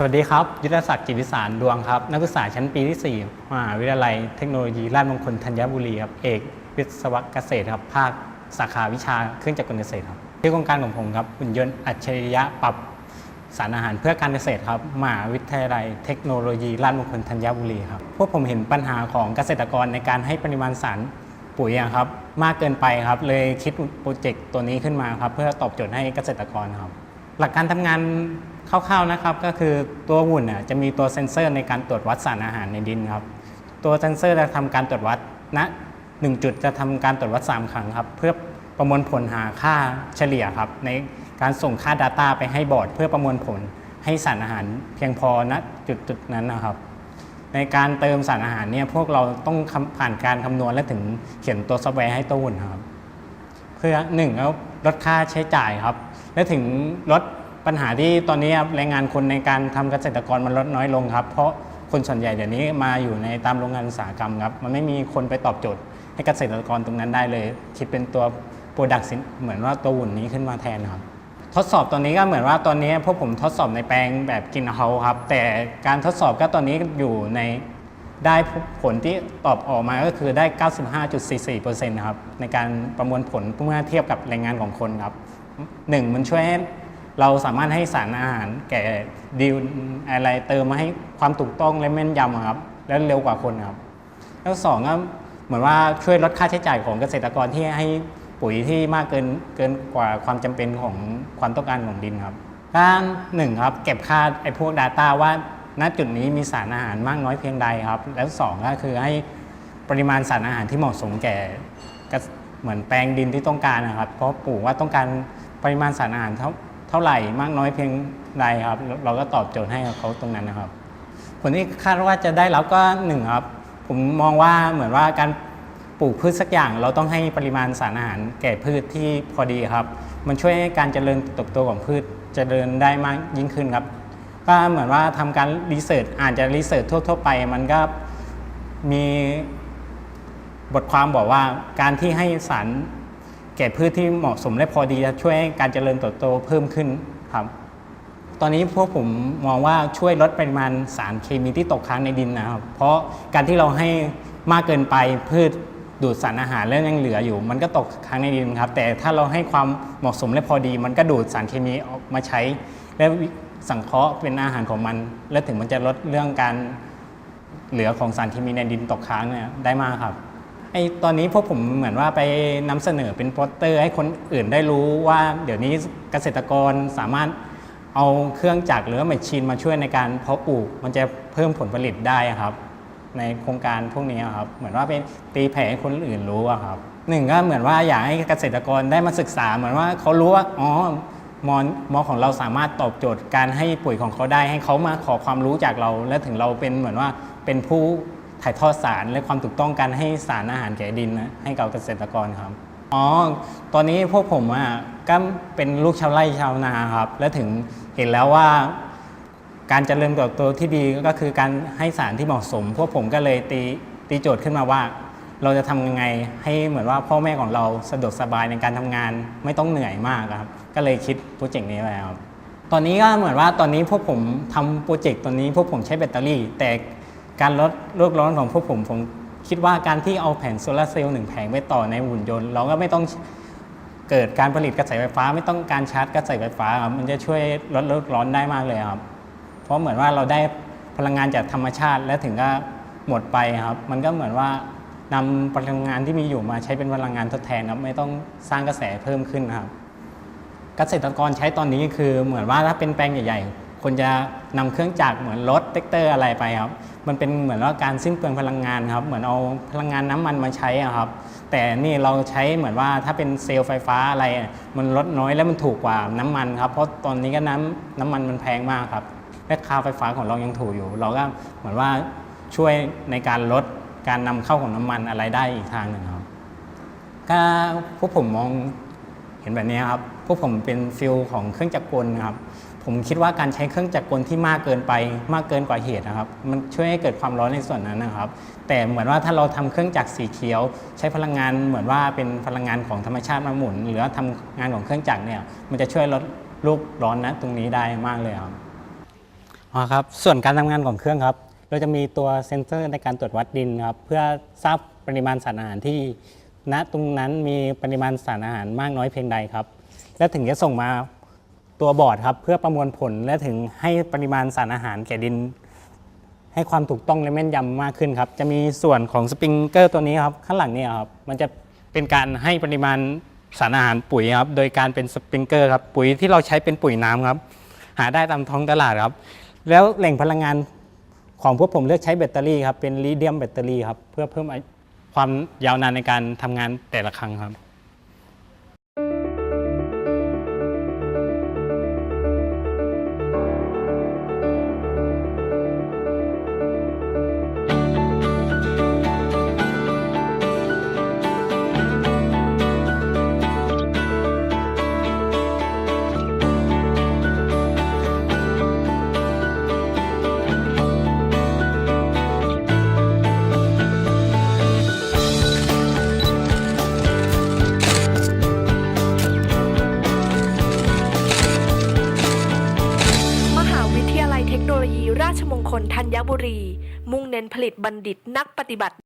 สวัสดีครับ ยุทธศักดิ์จิตวิสารดวงครับ นักศึกษาชั้นปีที่ 4 มหาวิทยาลัยเทคโนโลยีราชมงคลธัญบุรีครับ เอกวิศวกเกษตรครับ ภาคสาขาวิชาเครื่องจักรกลเกษตรครับที่โครงการของผมครับหุ่นยนต์อัจฉริยะปรับสารอาหารเพื่อการเกษตรครับมหาวิทยาลัยเทคโนโลยีราชมงคลธัญบุรีครับพวกผมเห็นปัญหาของเกษตรกรในการให้ปริมาณสารปุ๋ยครับมากเกินไปครับเลยคิดโปรเจกต์ตัวนี้ขึ้นมาครับเพื่อตอบโจทย์ให้เกษตรกรครับ หลักการทำงานคร่าวๆนะครับ ก็คือตัวหุ่นน่ะจะมีตัวเซ็นเซอร์ในการตรวจวัดสารอาหารในดินครับ ตัวเซ็นเซอร์จะทำการตรวจวัดณหนึ่งจุดจะทำการตรวจวัด 3 ครั้งครับ เพื่อประมวลผลหาค่าเฉลี่ยครับ ในการส่งค่า Data ไปให้บอร์ด เพื่อประมวลผลให้สารอาหารเพียงพอณจุดจุดๆนั้นนะครับ ในการเติมสารอาหารเนี่ยพวกเราต้องผ่านการคำนวณและถึงเขียนตัวซอฟต์แวร์ให้ตัวหุ่นครับ เพื่อหนึ่งแล้ว ลดค่าใช้จ่ายครับ และถึงลดปัญหาที่ตอนนี้ครับแรงงานคนในการทำเกษตรกรมันลดน้อยลงครับ เพราะคนส่วนใหญ่เดี๋ยวนี้มาอยู่ในตามโรงงานอุตสาหกรรมครับ มันไม่มีคนไปตอบโจทย์ให้เกษตรกรตรงนั้นได้เลย คิดเป็นตัวโปรดักต์เหมือนว่าตัวหุ่นนี้ขึ้นมาแทนครับ ทดสอบตัวนี้ก็เหมือนว่าตอนนี้พวกผมทดสอบในแปลงแบบกินเฮาครับ แต่การทดสอบก็ตอนนี้อยู่ใน ได้ผลที่ตอบออกมาก็คือได้ 95.44%นะครับในการประมวลผลเมื่อเทียบกับแรงงานของคนครับหนึ่งมันช่วยให้เราสามารถให้สารอาหารแก่ดิวอะไรเติมมาให้ความถูกต้องและแม่นยำครับและเร็วกว่าคนครับ แล้วสองก็เหมือนว่าช่วยลดค่าใช้จ่ายของเกษตรกรที่ให้ปุ๋ยที่มากเกินเกินกว่าความจำเป็นของความต้องการของดินครับด้านหนึ่งครับเก็บค่าไอ้พวก Data ว่า ณจุดนี้มีสารอาหารมากน้อยเพียงใดครับ แล้วสองก็คือให้ปริมาณสารอาหารที่เหมาะสมแก่เหมือนแปลงดินที่ต้องการนะครับ เพราะปลูกว่าต้องการปริมาณสารอาหารเท่าเท่าไหร่มากน้อยเพียงใดครับ เราก็ตอบโจทย์ให้เขาตรงนั้นนะครับ ผลที่คาดว่าจะได้รับก็หนึ่งครับ ผมมองว่าเหมือนว่าการปลูกพืชสักอย่างเราต้องให้ปริมาณสารอาหารแก่พืชที่พอดีครับ มันช่วยให้การเจริญเติบโตของพืชเจริญได้มากยิ่งขึ้นครับ ก็เหมือนว่าทำการรีเสิร์ชอาจจะรีเสิร์ชทั่ว ๆ ไป มันก็มีบทความบอกว่าการที่ให้สารแก่พืชที่เหมาะสมและพอดีจะช่วยให้การเจริญเติบโตเพิ่มขึ้นครับ ตอนนี้พวกผมมองว่าช่วยลดปริมาณสารเคมีที่ตกค้างในดินนะครับ เพราะการที่เราให้มากเกินไปพืชดูดสารอาหารแล้วยังเหลืออยู่ มันก็ตกค้างในดินครับ แต่ถ้าเราให้ความเหมาะสมและพอดี มันก็ดูดสารเคมีออกมาใช้และ สังเคราะห์เป็นอาหารของมัน และถึงมันจะลดเรื่องการเหลือของสารเคมีในดินตกค้างเนี่ยได้มากครับไอตอนนี้พวกผมเหมือนว่าไปนำเสนอเป็นโปสเตอร์ให้คนอื่นได้รู้ว่าเดี๋ยวนี้เกษตรกรสามารถเอาเครื่องจักรหรือว่าแมชชีนมาช่วยในการเพาะปลูก มันจะเพิ่มผลผลิตได้อะครับ ในโครงการพวกนี้ครับ เหมือนว่าเป็นตีแผ่ให้คนอื่นรู้ครับหนึ่งก็เหมือนว่าอยากให้เกษตรกรได้มาศึกษา เหมือนว่าเขารู้ว่าอ๋อ มอมอของเราสามารถตอบโจทย์การให้ปุ๋ยของเขาได้ ให้เขามาขอความรู้จากเรา และถึงเราเป็นเหมือนว่าเป็นผู้ถ่ายทอดสารและความถูกต้องการให้สารอาหารแก่ดินนะให้กับเกษตรกรครับอ๋อตอนนี้พวกผมอะก็เป็นลูกชาวไร่ชาวนาครับ และถึงเห็นแล้วว่า การเจริญเติบโตที่ดีก็คือการให้สารที่เหมาะสม พวกผมก็เลยตีตีโจทย์ขึ้นมาว่า เราจะทำยังไงให้เหมือนว่าพ่อแม่ของเราสะดวกสบายในการทำงานไม่ต้องเหนื่อยมากครับ ก็เลยคิดโปรเจกต์นี้ไปครับตอนนี้ก็เหมือนว่าตอนนี้พวกผมทำโปรเจกต์ตัวนี้พวกผมใช้แบตเตอรี่ แต่การลดโลกร้อนของพวกผมผมคิดว่าการที่เอาแผงโซลาร์เซลล์หนึ่งแผงไปต่อในหุ่นยนต์ เราก็ไม่ต้องเกิดการผลิตกระแสไฟฟ้า ไม่ต้องการชาร์จกระแสไฟฟ้าครับมันจะช่วยลดโลกร้อนได้มากเลยครับ เพราะเหมือนว่าเราได้พลังงานจากธรรมชาติและถึงก็หมดไปครับ มันก็เหมือนว่า นำพลังงานที่มีอยู่มาใช้เป็นพลังงานทดแทนครับไม่ต้องสร้างกระแสเพิ่มขึ้นครับ เกษตรกรใช้ตอนนี้คือเหมือนว่าถ้าเป็นแปลงใหญ่ๆคนจะนำเครื่องจักรเหมือนรถเทคเตอร์อะไรไปครับ มันเป็นเหมือนว่าการสิ้นเปลืองพลังงานครับ เหมือนเอาพลังงานน้ำมันมาใช้อะครับ แต่นี่เราใช้เหมือนว่าถ้าเป็นเซลล์ไฟฟ้าอะไร มันลดน้อยและมันถูกกว่าน้ำมันครับ เพราะตอนนี้ก็น้ำน้ำมันมันแพงมากครับและค่าไฟฟ้าของเรายังถูกอยู่ เราก็เหมือนว่าช่วยในการลด การนำเข้าของน้ำมันอะไรได้อีกทางหนึ่งครับก็พวกผมมองเห็นแบบนี้ครับพวกผมเป็นฟิลของเครื่องจักรกลครับ ผมคิดว่าการใช้เครื่องจักรกลที่มากเกินไป มากเกินกว่าเหตุนะครับ มันช่วยให้เกิดความร้อนในส่วนนั้นนะครับ แต่เหมือนว่าถ้าเราทำเครื่องจักรสีเขียว ใช้พลังงานเหมือนว่าเป็นพลังงานของธรรมชาติมาหมุน หรือว่าทำงานของเครื่องจักรเนี่ย มันจะช่วยลดลูกร้อนนะตรงนี้ได้มากเลยครับอ๋อครับ ส่วนการทำงานของเครื่องครับ เราจะมีตัวเซ็นเซอร์ในการตรวจวัดดินครับเพื่อทราบปริมาณสารอาหารที่ ณตรงนั้นมีปริมาณสารอาหารมากน้อยเพียงใดครับ และถึงจะส่งมาตัวบอร์ดครับเพื่อประมวลผลและถึงให้ปริมาณสารอาหารแก่ดิน ให้ความถูกต้องและแม่นยำมากขึ้นครับจะมีส่วนของสปริงเกอร์ตัวนี้ครับข้างหลังเนี่ยครับมันจะเป็นการให้ปริมาณสารอาหารปุ๋ยครับโดยการเป็นสปริงเกอร์ครับปุ๋ยที่เราใช้เป็นปุ๋ยน้ำครับหาได้ตามท้องตลาดครับ แล้วแหล่งพลังงาน ของพวกผมเลือกใช้แบตเตอรี่ครับเป็นลิเดียมแบตเตอรี่ครับเพื่อเพิ่มความยาวนานในการทำงานแต่ละครั้งครับ ลธัญบุรี มุ่งเน้นผลิตบัณฑิตนักปฏิบัติ